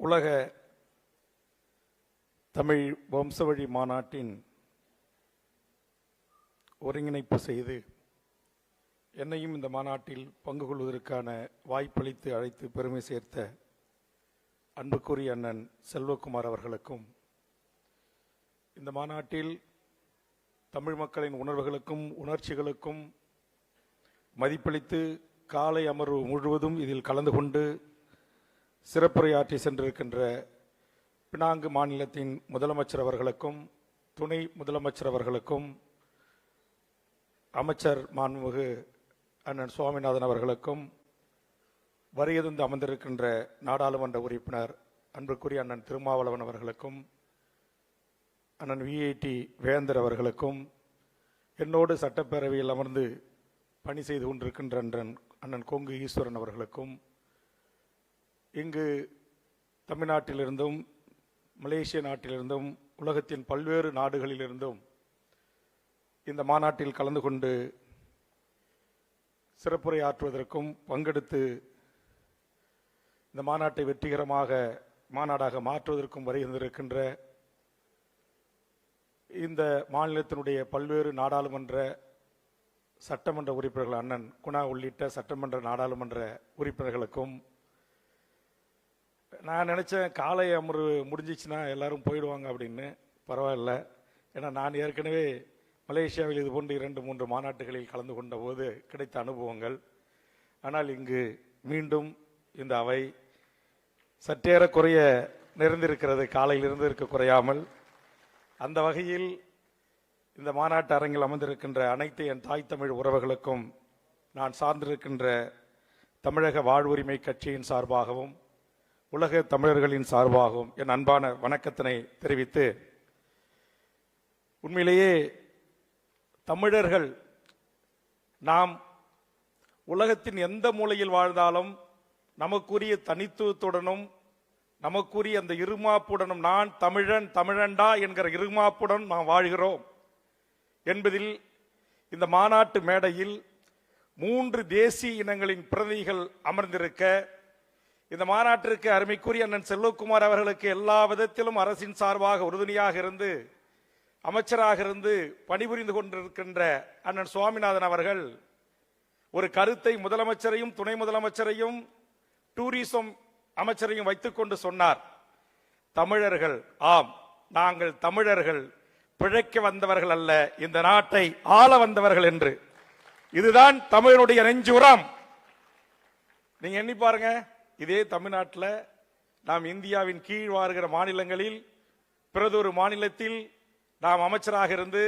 உலக தமிழ் வம்சவழி மாநாட்டின் ஒருங்கிணைப்பு செய்து என்னையும் இந்த மாநாட்டில் பங்கு கொள்வதற்கான வாய்ப்பளித்து அழைத்து பெருமை சேர்த்த அன்புக்குரிய அண்ணன் செல்வகுமார் அவர்களுக்கும் இந்த மாநாட்டில் தமிழ் மக்களின் உணர்வுகளுக்கும் உணர்ச்சிகளுக்கும் மதிப்பளித்து காலை அமர்வு முழுவதும் இதில் கலந்து கொண்டு சிறப்புரையாற்றி சென்றிருக்கின்ற பினாங்கு மாநிலத்தின் முதலமைச்சர் அவர்களுக்கும் துணை முதலமைச்சர் அவர்களுக்கும் அமைச்சர் மாண்புமிகு அண்ணன் சுவாமிநாதன் அவர்களுக்கும் வரியதுந்து அமர்ந்திருக்கின்ற நாடாளுமன்ற உறுப்பினர் அன்புக்குரிய அண்ணன் திருமாவளவன் அவர்களுக்கும் அண்ணன் விஐடி வேந்தர் அவர்களுக்கும் என்னோடு சட்டப்பேரவையில் அமர்ந்து பணி செய்து கொண்டிருக்கின்ற அன்றன் அண்ணன் கொங்கு ஈஸ்வரன் அவர்களுக்கும் இங்கு தமிழ்நாட்டிலிருந்தும் மலேசிய நாட்டிலிருந்தும் உலகத்தின் பல்வேறு நாடுகளிலிருந்தும் இந்த மாநாட்டில் கலந்து கொண்டு சிறப்புரை ஆற்றுவதற்கும் பங்கெடுத்து இந்த மாநாட்டை வெற்றிகரமாக மாநாடாக மாற்றுவதற்கும் வருகின்றிருக்கின்ற இந்த மாநிலத்தினுடைய பல்வேறு நாடாளுமன்ற சட்டமன்ற உறுப்பினர்கள் அண்ணன் குணா உள்ளிட்ட சட்டமன்ற நாடாளுமன்ற உறுப்பினர்களுக்கும் நான் நினச்சேன் காலை அமர்வு முடிஞ்சிச்சுன்னா எல்லாரும் போயிடுவாங்க அப்படின்னு. பரவாயில்ல. ஏன்னா நான் ஏற்கனவே மலேசியாவில் இது போன்று இரண்டு மூன்று மாநாட்டுகளில் கலந்து கொண்ட போது கிடைத்த அனுபவங்கள். ஆனால் இங்கு மீண்டும் இந்த அவை சற்றேறக்குறைய நிறைந்திருக்கிறது. காலையிலிருந்து இருக்க குறையாமல். அந்த வகையில் இந்த மாநாட்டு அரங்கில் அமர்ந்திருக்கின்ற அனைத்து என் தாய் தமிழ் உறவுகளுக்கும் நான் சார்ந்திருக்கின்ற தமிழக வாழ்வுரிமை கட்சியின் சார்பாகவும் உலக தமிழர்களின் சார்பாகவும் என் அன்பான வணக்கத்தினை தெரிவித்து உண்மையிலேயே தமிழர்கள் நாம் உலகத்தின் எந்த மூலையில் வாழ்ந்தாலும் நமக்குரிய தனித்துவத்துடனும் நமக்குரிய அந்த இருமாப்புடனும் நான் தமிழன் தமிழண்டா என்கிற இருமாப்புடன் நாம் வாழ்கிறோம் என்பதில் இந்த மாநாட்டு மேடையில் மூன்று தேசிய இனங்களின் பிரதிநிதிகள் அமர்ந்திருக்க இந்த மாநாட்டிற்கு அருமைக்குரிய அண்ணன் செல்வகுமார் அவர்களுக்கு எல்லா விதத்திலும் அரசின் சார்பாக உறுதுணையாக இருந்து அமைச்சராக இருந்து பணிபுரிந்து கொண்டிருக்கின்ற அண்ணன் சுவாமிநாதன் அவர்கள் ஒரு கருத்தை முதலமைச்சரையும் துணை முதலமைச்சரையும் டூரிசம் அமைச்சரையும் வைத்துக்கொண்டு சொன்னார். தமிழர்கள் ஆம் நாங்கள் தமிழர்கள் பிழைக்க வந்தவர்கள் அல்ல இந்த நாட்டை ஆள வந்தவர்கள் என்று. இதுதான் தமிழனுடைய நெஞ்சுரம். நீங்க எண்ணி பாருங்க. இதே தமிழ்நாட்டில் நாம் இந்தியாவின் கீழ் வாருகிற மாநிலங்களில் பிறதொரு மாநிலத்தில் நாம் அமைச்சராக இருந்து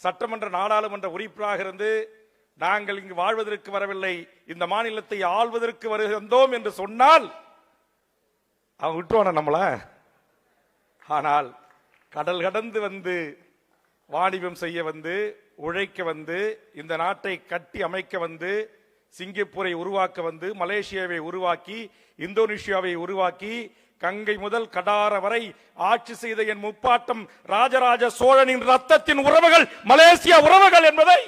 சட்டமன்ற நாடாளுமன்ற உறுப்பினராக இருந்து நாங்கள் இங்கு வாழ்வதற்கு வரவில்லை இந்த மாநிலத்தை ஆள்வதற்கு வருகின்றோம் என்று சொன்னால் அவன் விட்டுவான நம்மள? ஆனால் கடல் கடந்து வந்து வாணிபம் செய்ய வந்து உழைக்க வந்து இந்த நாட்டை கட்டி அமைக்க வந்து சிங்கப்பூரை உருவாக்க வந்து மலேசியாவை உருவாக்கி இந்தோனேஷியாவை உருவாக்கி கங்கை முதல் கடார வரை ஆட்சி செய்த என் முப்பாட்டம் ராஜராஜ சோழனின் ரத்தத்தின் உறவுகள் மலேசியா உறவுகள் என்பதை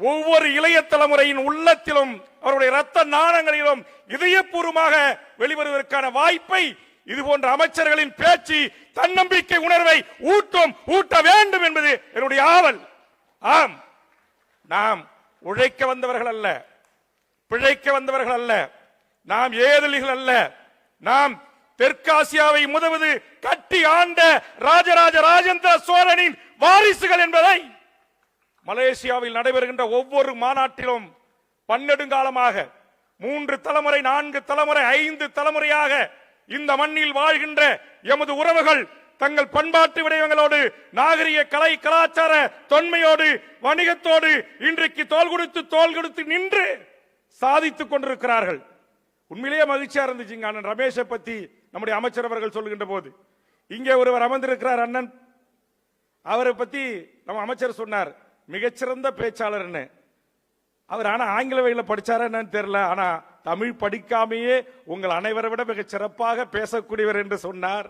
ஒவ்வொரு இளைய தலைமுறையின் உள்ளத்திலும் அவருடைய ரத்த நாணங்களிலும் இதயபூர்வமாக வெளிவருவதற்கான வாய்ப்பை இது போன்ற அமைச்சர்களின் பேச்சு தன்னம்பிக்கை உணர்வை ஊட்டும் ஊட்ட வேண்டும் என்பது என்னுடைய ஆவல். ஆம். நாம் உழைக்க வந்தவர்கள் அல்ல. பிழைக்க வந்தவர்கள் அல்ல. நாம் ஏதலிகள் அல்ல. நாம் தெற்காசியாவை முதவது கட்டி ஆண்ட ராஜராஜ ராஜேந்திர சோழனின் வாரிசுகள் என்பதை மலேசியாவில் நடைபெறுகின்ற ஒவ்வொரு மாநாட்டிலும் பன்னெடுங்காலமாக மூன்று தலைமுறை நான்கு தலைமுறை ஐந்து தலைமுறையாக இந்த மண்ணில் வாழ்கின்ற எமது உறவுகள் தங்கள் பண்பாட்டு விடயங்களோடு நாகரிக கலை கலாச்சார தொன்மையோடு வணிகத்தோடு இன்றைக்கு தோல் கொடுத்து தோல் கொடுத்து நின்று சாதித்துக் கொண்டிருக்கிறார்கள். உண்மையிலேயே மகிழ்ச்சியா இருந்துச்சுங்க அண்ணன் ரமேஷை பத்தி நம்முடைய அமைச்சர் அவர்கள் சொல்லுகின்ற போது. இங்கே ஒருவர் அமர்ந்திருக்கிறார் அண்ணன். அவரை பத்தி நம்ம அமைச்சர் சொன்னார். மிகச்சிறந்த பேச்சாளர் அவர் ஆனா ஆங்கில வகையில் படிச்சாரா என்னன்னு தெரியல. ஆனா தமிழ் படிக்காமையே உங்கள் அனைவரை விட மிக சிறப்பாக பேசக்கூடியவர் என்று சொன்னார்.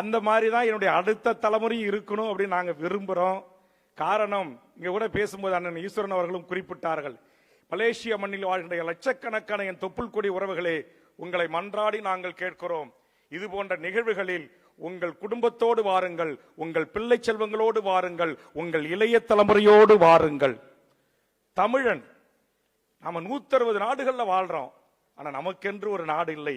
அந்த மாதிரி தான் என்னுடைய அடுத்த தலைமுறையும் இருக்கணும் அப்படின்னு நாங்கள் விரும்புகிறோம் காரணம் இங்கே கூட பேசும்போது அண்ணன் ஈஸ்வரன் அவர்களும் குறிப்பிட்டார்கள். மலேசிய மண்ணில் வாழ்கின்ற லட்சக்கணக்கான என் தொப்புள் கொடி உறவுகளே உங்களை மன்றாடி நாங்கள் கேட்கிறோம். இது போன்ற நிகழ்வுகளில் உங்கள் குடும்பத்தோடு வாருங்கள் உங்கள் பிள்ளை செல்வங்களோடு வாருங்கள் உங்கள் இளைய தலைமுறையோடு வாருங்கள். தமிழன் நாம நூத்தறுபது நாடுகளில் வாழ்றோம். ஆனால் நமக்கென்று ஒரு நாடு இல்லை.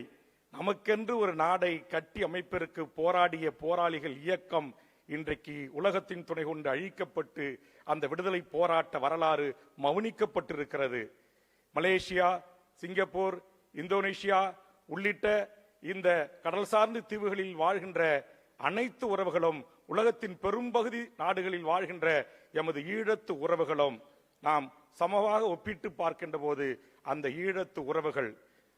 நமக்கென்று ஒரு நாடை கட்டி அமைப்பிற்கு போராடிய போராளிகள் இயக்கம் இன்றைக்கு உலகத்தின் துணை கொண்டு அழிக்கப்பட்டு அந்த விடுதலை போராட்ட வரலாறு மௌனிக்கப்பட்டிருக்கிறது மலேசியா சிங்கப்பூர் இந்தோனேஷியா உள்ளிட்ட இந்த கடல் சார்ந்த தீவுகளில் வாழ்கின்ற அனைத்து உறவுகளும் உலகத்தின் பெரும்பகுதி நாடுகளில் வாழ்கின்ற எமது ஈழத்து உறவுகளும் நாம் சமமாக ஒப்பிட்டு பார்க்கின்ற போது அந்த ஈழத்து உறவுகள்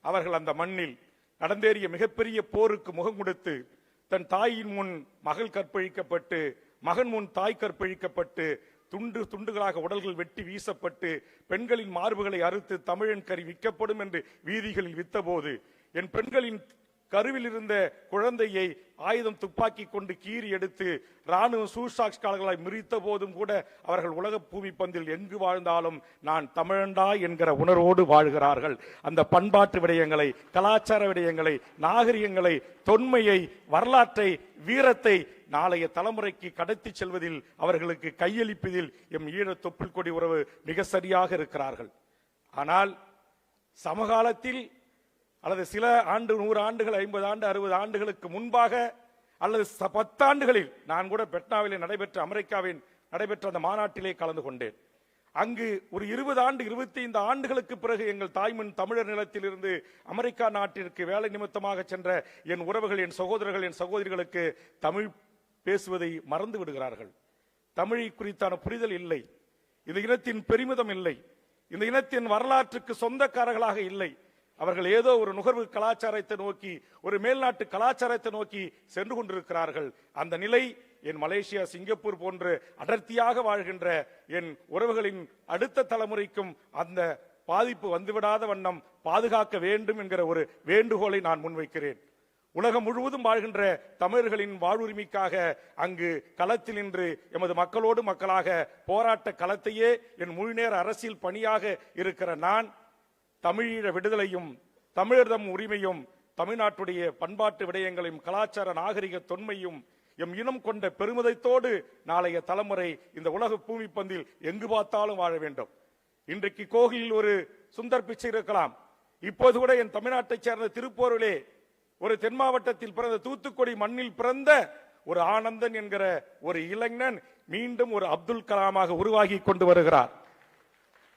அவர்கள் அந்த மண்ணில் நடந்தேறிய மிகப்பெரிய போருக்கு முகம் கொடுத்து தன் தாயின் முன் மகள் கற்பழிக்கப்பட்டு மகன் முன் தாய் கற்பழிக்கப்பட்டு துண்டு துண்டுகளாக உடல்கள் வெட்டி வீசப்பட்டு பெண்களின் மார்புகளை அறுத்து தமிழன் கறி விற்கப்படும் என்று வீதிகளில் வித்தபோது என் பெண்களின் கருவில் இருந்த குழந்தையை ஆயுதம் துப்பாக்கி கொண்டு கீறி எடுத்து ராணுவ சூசாக்ஸ்காரர்களாய் மிரித்த போதும் கூட அவர்கள் உலக பூமி பந்தில் எங்கு வாழ்ந்தாலும் நான் தமிழண்டா என்கிற உணர்வோடு வாழ்கிறார்கள். அந்த பண்பாட்டு விடயங்களை கலாச்சார விடயங்களை நாகரிகங்களை தொன்மையை வரலாற்றை வீரத்தை நாளைய தலைமுறைக்கு கடத்தி செல்வதில் அவர்களுக்கு கையளிப்பதில் எம் ஈழ தொப்புள் கொடி உறவு மிக சரியாக இருக்கிறார்கள். ஆனால் சமகாலத்தில் அல்லது சில ஆண்டு நூறு ஆண்டுகள் ஐம்பது ஆண்டு அறுபது ஆண்டுகளுக்கு முன்பாக அல்லது ச- பத்தாண்டுகளில் நான் கூட பெட்னாவிலே நடைபெற்ற அமெரிக்காவின் நடைபெற்ற அந்த மாநாட்டிலே கலந்து கொண்டேன். அங்கு ஒரு இருபது ஆண்டு இருபத்தி ஐந்து ஆண்டுகளுக்கு பிறகு எங்கள் தாய்மண் தமிழர் நிலத்திலிருந்து அமெரிக்கா நாட்டிற்கு வேலை நிமித்தமாக சென்ற என் உறவுகள் என் சகோதரர்கள் என் சகோதரிகளுக்கு தமிழ் பேசுவதை மறந்து விடுகிறார்கள். தமிழை குறித்தான புரிதல் இல்லை. இந்த இனத்தின் பெருமிதம் இல்லை. இந்த இனத்தின் வரலாற்றுக்கு சொந்தக்காரர்களாக இல்லை. அவர்கள் ஏதோ ஒரு நுகர்வு கலாச்சாரத்தை நோக்கி ஒரு மேல்நாட்டு கலாச்சாரத்தை நோக்கி சென்று கொண்டிருக்கிறார்கள். அந்த நிலை என் மலேசியா சிங்கப்பூர் போன்று அடர்த்தியாக வாழ்கின்ற என் உறவுகளின் அடுத்த தலைமுறைக்கும் அந்த பாதிப்பு வந்துவிடாத வண்ணம் பாதுகாக்க வேண்டும் என்கிற ஒரு வேண்டுகோளை நான் முன்வைக்கிறேன். உலகம் முழுவதும் வாழ்கின்ற தமிழர்களின் வாழ்வுரிமைக்காக அங்கு களத்தில் நின்று எமது மக்களோடு மக்களாக போராட்ட களத்தையே என் முழுநேர அரசியல் பணியாக இருக்கிற நான் தமிழீழ விடுதலையும் தமிழர்தம் உரிமையும் தமிழ்நாட்டுடைய பண்பாட்டு விடயங்களையும் கலாச்சார நாகரிக தொன்மையும் எம் இனம் கொண்ட பெருமிதத்தோடு நாளைய தலைமுறை இந்த உலக பூமி பந்தில் எங்கு பார்த்தாலும் வாழ வேண்டும். இன்றைக்கு கோகிலில் ஒரு சுந்தர் பிச்சை இருக்கலாம். இப்போது கூட என் தமிழ்நாட்டைச் சேர்ந்த திருப்போருளே ஒரு தென் மாவட்டத்தில் பிறந்த தூத்துக்குடி மண்ணில் பிறந்த ஒரு ஆனந்தன் என்கிற ஒரு இளைஞன் மீண்டும் ஒரு அப்துல் கலாமாக உருவாகி கொண்டு வருகிறார்.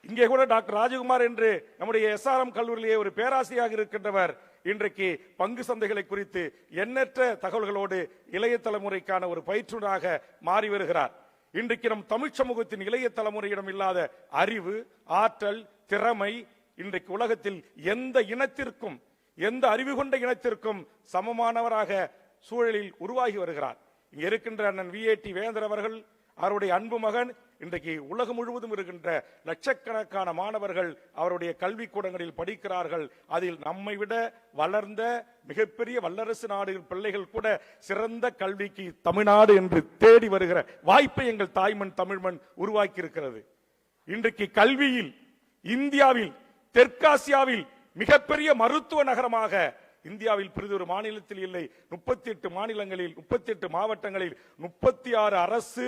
இங்கே கூட டாக்டர் ராஜகுமார் என்று நம்முடைய எஸ்ஆர்எம் கல்லூரியிலே ஒரு பேராசிரியராக இருக்கின்றவர். இன்றைக்கு பங்கு சந்தைகளை குறித்து எண்ணற்ற தகவல்களோடு இளைய தலைமுறைக்கான ஒரு பயிற்றுனராக மாறி வருகிறார். இன்றைக்கு நம் தமிழ் சமூகத்தின் இளைய தலைமுறையிடம் இல்லாத அறிவு ஆற்றல் திறமை இன்றைக்கு உலகத்தில் எந்த இனத்திற்கும் எந்த அறிவு கொண்ட இனத்திற்கும் சமமானவராக சூழலில் உருவாகி வருகிறார். இங்கே இருக்கின்ற அண்ணன் விஏடி வேந்தர் அவர்கள் அவருடைய அன்பு மகன் இன்றைக்கு உலகம் முழுவதும் இருக்கின்ற லட்சக்கணக்கான மாணவர்கள் அவருடைய கல்வி கூடங்களில் படிக்கிறார்கள். அதில் நம்மை விட வளர்ந்த மிகப்பெரிய வல்லரசு நாடு பிள்ளைகள் கூட சிறந்த கல்விக்கு தமிழ்நாடு என்று தேடி வருகிற வாய்ப்பை எங்கள் தாய்மண் தமிழ்மண் உருவாக்கி இருக்கிறது இன்றைக்கு கல்வியில் இந்தியாவில் தெற்காசியாவில் மிகப்பெரிய மருத்துவ நகரமாக இந்தியாவில் பிறிதொரு மாநிலத்தில் இல்லை. முப்பத்தி எட்டு மாநிலங்களில் முப்பத்தி எட்டு மாவட்டங்களில் முப்பத்தி ஆறு அரசு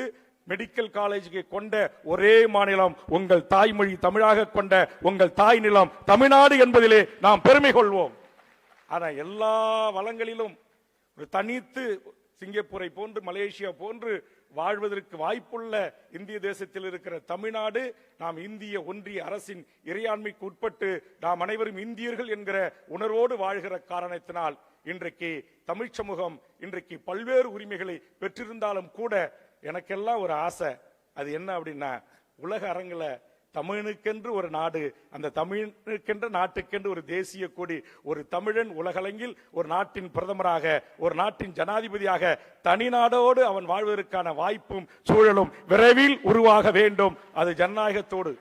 மெடிக்கல் காலேஜுக்கு கொண்ட ஒரே மாநிலம் உங்கள் தாய்மொழி தமிழாக கொண்ட உங்கள் தாய் நிலம் தமிழ்நாடு என்பதிலே நாம் பெருமை கொள்வோம். ஆனால் எல்லா வளங்களிலும் ஒரு தனித்து சிங்கப்பூரை போன்று மலேசியா போன்று வாழ்வதற்கு வாய்ப்புள்ள இந்திய தேசத்தில் இருக்கிற தமிழ்நாடு நாம் இந்திய ஒன்றிய அரசின் இறையாண்மைக்கு உட்பட்டு நாம் அனைவரும் இந்தியர்கள் என்கிற உணர்வோடு வாழ்கிற காரணத்தினால் இன்றைக்கு தமிழ் சமூகம் இன்றைக்கு பல்வேறு உரிமைகளை பெற்றிருந்தாலும் கூட எனக்கெல்லாம் ஒரு ஆசை. அது என்ன அப்படின்னா உலக அரங்கில் தமிழனுக்கென்று ஒரு நாடு அந்த தமிழனுக்கென்ற நாட்டுக்கென்று ஒரு தேசிய கொடி ஒரு தமிழன் உலகளங்கில் ஒரு நாட்டின் பிரதமராக ஒரு நாட்டின் ஜனாதிபதியாக தனி நாடோடு அவன் வாழ்வதற்கான வாய்ப்பும் சூழலும் விரைவில் உருவாக வேண்டும். அது ஜனநாயகத்தோடு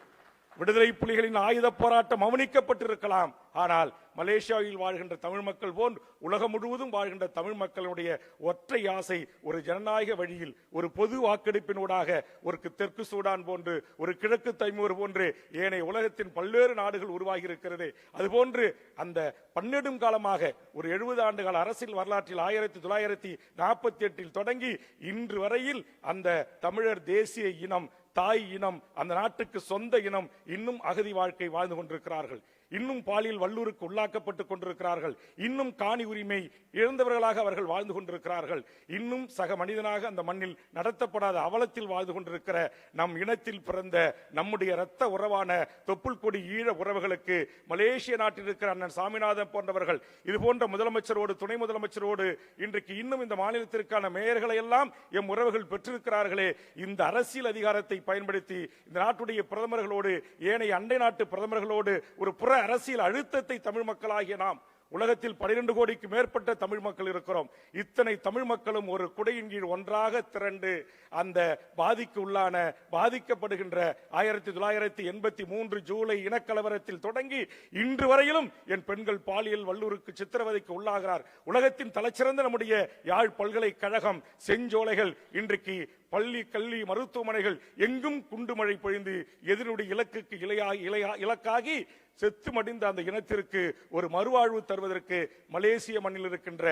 விடுதலை புலிகளின் ஆயுத போராட்டம் மௌனிக்கப்பட்டிருக்கலாம் ஆனால் மலேசியாவில் வாழ்கின்ற தமிழ் மக்கள் போல் உலகம் முழுவதும் வாழ்கின்ற தமிழ் மக்களுடைய ஒற்றை ஆசை ஒரு ஜனநாயக வழியில் ஒரு பொது வாக்கெடுப்பினூடாக ஒரு தெற்கு சூடான் போன்று ஒரு கிழக்கு தைமூர் போன்று ஏனைய உலகத்தின் பல்வேறு நாடுகள் உருவாகி இருக்கிறது அதுபோன்று அந்த பன்னெடும் காலமாக ஒரு எழுபது ஆண்டுகால அரசியல் வரலாற்றில் ஆயிரத்தி தொள்ளாயிரத்தி நாற்பத்தி எட்டில் தொடங்கி இன்று வரையில் அந்த தமிழர் தேசிய இனம் தாய் இனம் அந்த நாட்டுக்கு சொந்த இனம் இன்னும் அகதி வாழ்க்கை வாழ்ந்து கொண்டிருக்கிறார்கள். இன்னும் பாலியல் வல்லூருக்கு உள்ளாக்கப்பட்டுக் கொண்டிருக்கிறார்கள். இன்னும் காணி உரிமை இழந்தவர்களாக அவர்கள் வாழ்ந்து கொண்டிருக்கிறார்கள். இன்னும் சக மனிதனாக அந்த மண்ணில் நடத்தப்படாத அவலத்தில் வாழ்ந்து கொண்டிருக்கிற நம் இனத்தில் பிறந்த நம்முடைய இரத்த உறவான தொப்புள் கொடி ஈழ உறவுகளுக்கு மலேசிய நாட்டில் இருக்கிற அண்ணன் சாமிநாதன் போன்றவர்கள் இது போன்ற முதலமைச்சரோடு துணை முதலமைச்சரோடு இன்றைக்கு இன்னும் இந்த மாநிலத்திற்கான மேயர்களை எல்லாம் எம் உறவுகள் பெற்றிருக்கிறார்களே. இந்த அரசியல் அதிகாரத்தை பயன்படுத்தி இந்த நாட்டுடைய பிரதமர்களோடு ஏனைய அண்டை நாட்டு பிரதமர்களோடு ஒரு புற அரசியல் அழுத்தத்தை தமிழ் மக்களாகிய நாம் உலகத்தில் 12 கோடிக்கு மேற்பட்ட தமிழ் மக்கள் இருக்கிறோம். இத்தனை தமிழ் மக்களும் ஒரு குடையின் கீழ் ஒன்றாக திரண்டு அந்த பாதிக்கு உள்ளான பாதிக்கப்படுகின்ற ஆயிரத்தி தொள்ளாயிரத்தி எண்பத்தி மூன்று ஜூலை இனக்கலவரத்தில் தொடங்கி இன்று வரையிலும் என் பெண்கள் பாலியல் வல்லூருக்கு சித்திரவதைக்கு உள்ளாகிறார். உலகத்தின் தலைச்சிறந்த நம்முடைய யாழ் பல்கலைக்கழகம் செஞ்சோலைகள் இன்றைக்கு பள்ளி கல்வி மருத்துவமனைகள் எங்கும் குண்டு மழை பொழிந்து எதிரினுடைய இலக்குக்கு இலையா இலையா இலக்காகி செத்து மடிந்த அந்த இனத்திற்கு ஒரு மறுவாழ்வு தருவதற்கு மலேசிய மண்ணில் இருக்கின்ற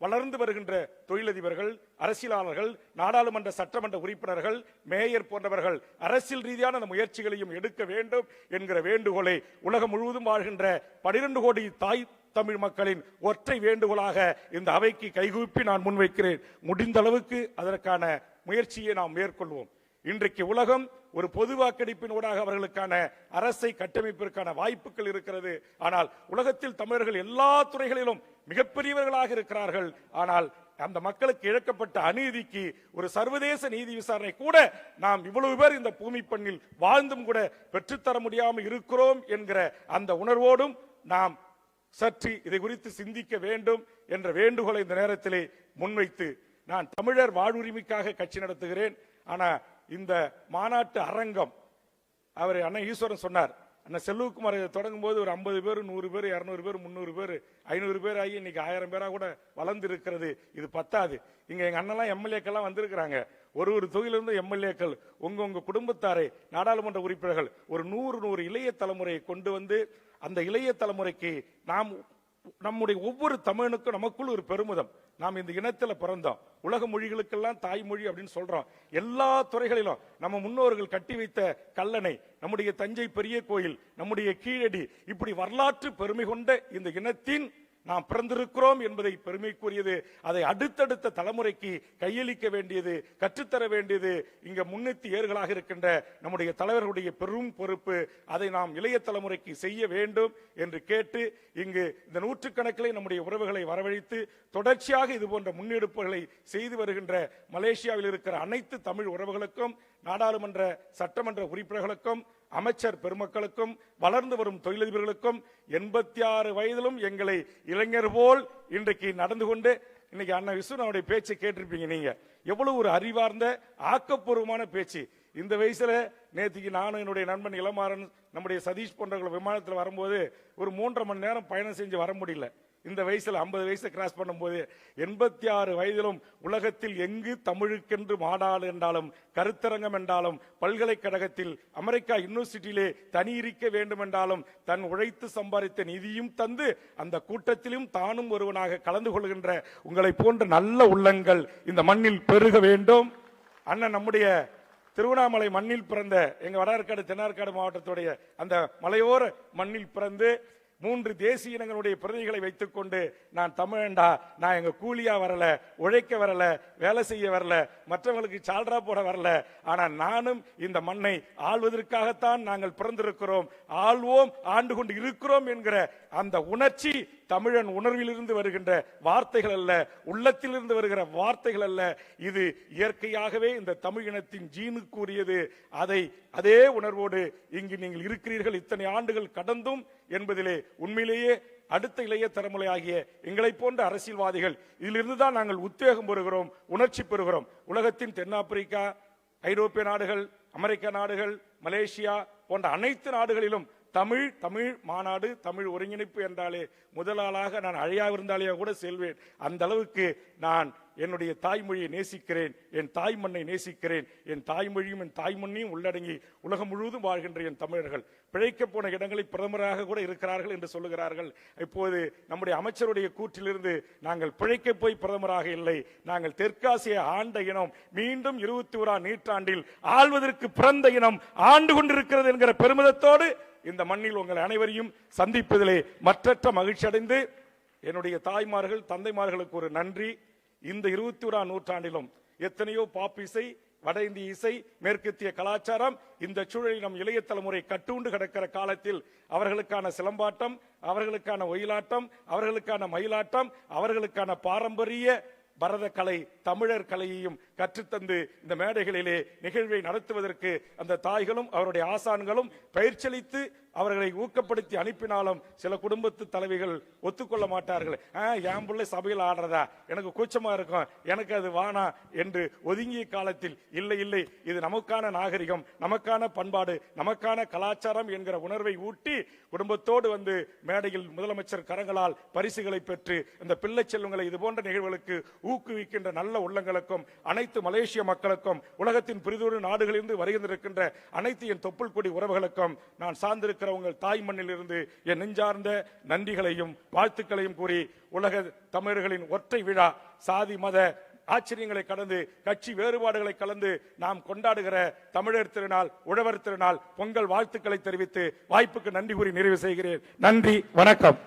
வளர்ந்து வருகின்ற தொழிலதிபர்கள் அரசியலாளர்கள் நாடாளுமன்ற சட்டமன்ற உறுப்பினர்கள் மேயர் போன்றவர்கள் அரசியல் ரீதியான அந்த முயற்சிகளையும் எடுக்க வேண்டும் என்கிற வேண்டுகோளை உலகம் முழுவதும் வாழ்கின்ற 12 கோடி தாய் தமிழ் மக்களின் ஒற்றை வேண்டுகோளாக இந்த அவைக்கு கைகூப்பி நான் முன்வைக்கிறேன். முடிந்த அளவுக்கு அதற்கான முயற்சியை நாம் மேற்கொள்வோம். இன்றைக்கு உலகம் ஒரு பொது வாக்கெடுப்பினூடாக அவர்களுக்கான அரசை கட்டமைப்பிற்கான வாய்ப்புகள் இருக்கிறது. ஆனால் உலகத்தில் தமிழர்கள் எல்லா துறைகளிலும் மிகப்பெரியவர்களாக இருக்கிறார்கள். ஆனால் அந்த மக்களுக்கு இழக்கப்பட்ட அநீதிக்கு ஒரு சர்வதேச நீதி விசாரணை கூட நாம் இவ்வளவு பேர் இந்த பூமி பண்ணில் வாழ்ந்தும் கூட பெற்றுத்தர முடியாமல் இருக்கிறோம் என்கிற அந்த உணர்வோடும் நாம் சற்று இதை குறித்து சிந்திக்க வேண்டும் என்ற வேண்டுகோளை இந்த நேரத்திலே முன்வைத்து நான் தமிழர் வாழ்வுரிமைக்காக கட்சி நடத்துகிறேன். ஆனால் இந்த மாநாட்டு அரங்கம் அவர் அண்ணன் ஈஸ்வரன் சொன்னார். அண்ணன் செல்வகுமார் இதை தொடங்கும் போது ஒரு ஐம்பது பேர் நூறு பேர் இரநூறு பேர் முந்நூறு பேர் ஐநூறு பேர் ஆகி இன்னைக்கு ஆயிரம் பேராக கூட வளர்ந்து இருக்கிறது இது பத்தாது. இங்கே எங்கள் அண்ணன்லாம் எம்எல்ஏக்கெல்லாம் வந்திருக்கிறாங்க. ஒரு ஒரு தொகுதியிலிருந்து எம்எல்ஏக்கள் உங்க உங்க குடும்பத்தாரை நாடாளுமன்ற உறுப்பினர்கள் ஒரு நூறு நூறு இளைய தலைமுறையை கொண்டு வந்து அந்த இளைய தலைமுறைக்கு நாம் நம்முடைய ஒவ்வொரு தமிழனுக்கும் நமக்குள் ஒரு பெருமிதம். நாம் இந்த இனத்துல பிறந்தோம். உலக மொழிகளுக்கெல்லாம் தாய்மொழி அப்படின்னு சொல்றோம். எல்லா துறைகளிலும் நம்ம முன்னோர்கள் கட்டி வைத்த கல்லணை நம்முடைய தஞ்சை பெரிய கோயில் நம்முடைய கீழடி இப்படி வரலாற்று பெருமை கொண்ட இந்த இனத்தின் நாம் பிறந்திருக்கிறோம் என்பதை பெருமைக்குரியது. அதை அடுத்தடுத்த தலைமுறைக்கு கையளிக்க வேண்டியது கற்றுத்தர வேண்டியது இங்க முன்னெத்தி ஏறுகளாக இருக்கின்ற நம்முடைய தலைவர்களுடைய பெரும் பொறுப்பு. அதை நாம் இளைய தலைமுறைக்கு செய்ய வேண்டும் என்று கேட்டு இங்கு இந்த நூற்றுக்கணக்கிலே நம்முடைய உறவுகளை வரவழைத்து தொடர்ச்சியாக இது போன்ற முன்னெடுப்புகளை செய்து வருகின்ற மலேசியாவில் இருக்கிற அனைத்து தமிழ் உறவுகளுக்கும் நாடாளுமன்ற சட்டமன்ற உறுப்பினர்களுக்கும் அமைச்சர் பெருமக்களுக்கும் வளர்ந்து வரும் தொழிலதிபர்களுக்கும் எண்பத்தி ஆறு வயதிலும் எங்களை இளைஞர் போல் இன்றைக்கு நடந்து கொண்டு இன்னைக்கு அண்ணன் விஸ்வனுடைய பேச்சை கேட்டிருப்பீங்க நீங்க. எவ்வளவு ஒரு அறிவார்ந்த ஆக்கப்பூர்வமான பேச்சு. இந்த வயசுல நேற்றுக்கு நானும் என்னுடைய நண்பன் இளமாறன் நம்முடைய சதீஷ் போன்றவர்கள் விமானத்தில் வரும்போது ஒரு மூன்றரை மணி நேரம் பயணம் செஞ்சு வர முடியல. இந்த வயசில் ஐம்பது வயசை கிராஸ் பண்ணும்போது எண்பத்தி ஆறு வயதிலும் உலகத்தில் எங்கு தமிழுக்கென்று மாநாடு என்றாலும் கருத்தரங்கம் என்றாலும் பல்கலைக்கழகத்தில் அமெரிக்கா யூனிவர்சிட்டியிலே தனி இருக்க வேண்டும் என்றாலும் தன் உழைத்து சம்பாதித்த நிதியும் தந்து அந்த கூட்டத்திலும் தானும் ஒருவனாக கலந்து கொள்கின்ற உங்களை போன்ற நல்ல உள்ளங்கள் இந்த மண்ணில் பெருக வேண்டும். அண்ணன் நம்முடைய திருவண்ணாமலை மண்ணில் பிறந்த எங்கள் வடார்காடு தென்னார்காடு மாவட்டத்துடைய அந்த மலையோர மண்ணில் பிறந்து மூன்று தேசிய இனங்களுடைய பிரதிகளை வைத்துக் கொண்டு நான் தமிழண்டா நான் எங்க கூலியா வரல உழைக்க வரல வேலை செய்ய வரல மற்றவங்களுக்கு சால்ரா போட வரல. ஆனா நானும் இந்த மண்ணை ஆள்வதற்காகத்தான் நாங்கள் பிறந்திருக்கிறோம். ஆள்வோம் ஆண்டு கொண்டு இருக்கிறோம் என்கிற அந்த உணர்ச்சி தமிழன் உணர்விலிருந்து வருகின்ற வார்த்தைகள் அல்ல உள்ளத்திலிருந்து வருகிற வார்த்தைகள் அல்ல. இது இயற்கையாகவே இந்த தமிழ் இனத்தின் ஜீனுக்குரியது அதை அதே உணர்வோடு இங்கு நீங்கள் இருக்கிறீர்கள். இத்தனை ஆண்டுகள் கடந்தும் என்பதிலே உண்மையிலேயே அடுத்த இளைய தலைமுறை ஆகிய எங்களை போன்ற அரசியல்வாதிகள் இதிலிருந்து தான் நாங்கள் உத்வேகம் பெறுகிறோம் உணர்ச்சி பெறுகிறோம். உலகத்தின் தென்னாப்பிரிக்கா ஐரோப்பிய நாடுகள் அமெரிக்க நாடுகள் மலேசியா போன்ற அனைத்து நாடுகளிலும் தமிழ் தமிழ் மாநாடு தமிழ் ஒருங்கிணைப்பு என்றாலே முதலாளாக நான் அழியா விருந்தாளியாக கூட செல்வேன். அந்த அளவுக்கு நான் என்னுடைய தாய்மொழியை நேசிக்கிறேன் என் தாய் மண்ணை நேசிக்கிறேன் என் தாய்மொழியும் என் தாய்மண்ணையும் உள்ளடங்கி உலகம் முழுவதும் வாழ்கின்ற என் தமிழர்கள். பிழைக்க போன இடங்களில் பிரதமராக கூட இருக்கிறார்கள் என்று சொல்லுகிறார்கள். இப்போது நம்முடைய அமைச்சருடைய கூற்றிலிருந்து நாங்கள் பிழைக்க போய் பிரதமராக இல்லை. நாங்கள் தெற்காசிய ஆண்ட இனம் மீண்டும் இருபத்தி ஓராம் நூற்றாண்டில் ஆள்வதற்கு பிறந்த இனம் ஆண்டு கொண்டிருக்கிறது என்கிற பெருமிதத்தோடு இந்த மண்ணில் உங்கள் அனைவரையும் சந்திப்பதிலே மற்றற்ற மகிழ்ச்சி அடைந்து என்னுடைய தாய்மார்கள் தந்தைமார்களுக்கு ஒரு நன்றி. இந்த இருபத்தி ஓராம் நூற்றாண்டிலும் எத்தனையோ பாப் இசை வட இந்திய இசை மேற்கத்திய கலாச்சாரம் இந்த சூழலில் நம் இளைய தலைமுறை கட்டுண்டு கிடக்கிற காலத்தில் அவர்களுக்கான சிலம்பாட்டம் அவர்களுக்கான ஒயிலாட்டம் அவர்களுக்கான மயிலாட்டம் அவர்களுக்கான பாரம்பரிய பரத கலை தமிழர் கலையையும் கற்றுத்தந்து இந்த மேடைகளிலே நிகழ்வை நடத்துவதற்கு அந்த தாய்களும் அவருடைய ஆசான்களும் பயிற்சியளித்து அவர்களை ஊக்கப்படுத்தி அனுப்பினாலும் சில குடும்பத்து தலைவிகள் ஒத்துக்கொள்ள மாட்டார்கள். என் பிள்ளை சபையில் ஆடுறதா? எனக்கு கூச்சமா இருக்கும். எனக்கு அது வானா என்று ஒதுங்கிய காலத்தில் இல்லை இல்லை. இது நமக்கான நாகரிகம் நமக்கான பண்பாடு நமக்கான கலாச்சாரம் என்கிற உணர்வை ஊட்டி குடும்பத்தோடு வந்து மேடையில் முதலமைச்சர் கரங்களால் பரிசுகளை பெற்று இந்த பிள்ளை செல்வங்களை இது போன்ற நிகழ்வுகளுக்கு ஊக்குவிக்கின்ற நல்ல நல்ல உள்ளங்களுக்கும் அனைத்து மலேசிய மக்களுக்கும் உலகத்தின் பிரிதொரு நாடுகளிலிருந்து வருகின்றிருக்கின்ற அனைத்து என் தொப்புள் கொடி உறவுகளுக்கும் நான் சார்ந்திருக்கிற உங்கள் தாய் மண்ணிலிருந்து என் நெஞ்சார்ந்த நன்றிகளையும் வாழ்த்துக்களையும் கூறி உலக தமிழர்களின் ஒற்றை விழா சாதி மத ஆச்சரியங்களை கடந்து கட்சி வேறுபாடுகளை கலந்து நாம் கொண்டாடுகிற தமிழர் திருநாள் உழவர் திருநாள் பொங்கல் வாழ்த்துக்களை தெரிவித்து வாய்ப்புக்கு நன்றி கூறி நிறைவு செய்கிறேன். நன்றி வணக்கம்.